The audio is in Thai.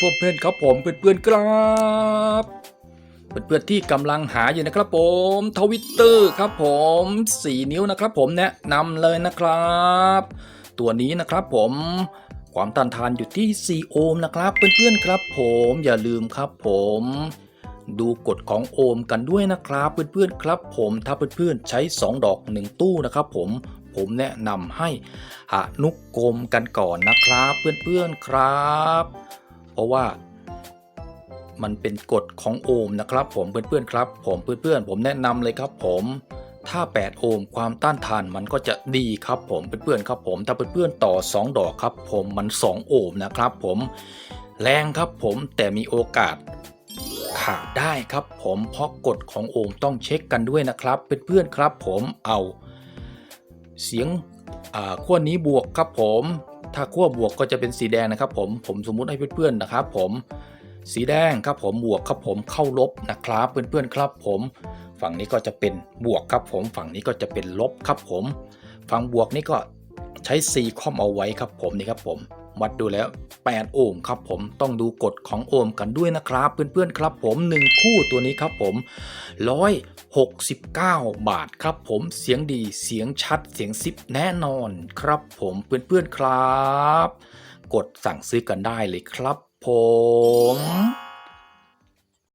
พวกเพื่อนครับผมเพื่อนๆครับเพื่อนๆที่กำลังหาอยู่นะครับผมทวิตเตอร์ครับผม4นิ้วนะครับผมแนะนำเลยนะครับ ตัวนี้นะครับผมความต้านทานอยู่ที่4โอห์มนะครับ เพื่อนๆครับผมอย่าลืมครับผมดูกฎของโอห์มกันด้วยนะครับเพื่อนๆครับผมถ้าเพื่อนๆใช้ 2 ดอก 1 ตู้นะครับผมผมแนะนำให้หานุกกลมกันก่อนนะครับ เพื่อนๆครับ เพราะว่ามันเป็นกฎของโอห์มนะครับ ผมเพื่อนๆครับ ผมเพื่อนๆผมแนะนำเลยครับ ผมถ้า 8 โอห์มความต้านทานมันก็จะดีครับผมเพื่อนๆครับผมถ้าเพื่อนๆต่อ 2 ดอกครับ ผมมัน 2 โอห์มนะครับ ผมแรงครับผมแต่มีโอกาสขาดได้ครับ ผมเพราะกฎของโอห์มต้องเช็คกันด้วยนะครับเพื่อนๆครับ ผมเอา เสียงขั้วนี้บวกครับผม ถ้าขั้วบวกก็จะเป็นสีแดงนะครับผมผมสมมุติให้เพื่อนๆนะครับผมสีแดงครับผมบวกครับผมเข้าลบนะครับเพื่อนๆครับผม ฝั่งนี้ก็จะเป็นบวกครับผมฝั่งนี้ก็จะเป็นลบครับผม ฝั่งบวกนี่ก็ใช้ C คอมเอาไว้ครับผมนี่ครับผม วัดดูแล้ว 8 โอห์มครับผมต้องดูกฎของโอห์มกันด้วยนะครับ เพื่อนๆครับผม 1 คู่ตัวนี้ครับผม 169 บาทครับผมเสียงดีเสียงชัดเสียงซิปแน่นอนครับผมเพื่อนๆครับ กดสั่งซื้อกันได้เลยครับผม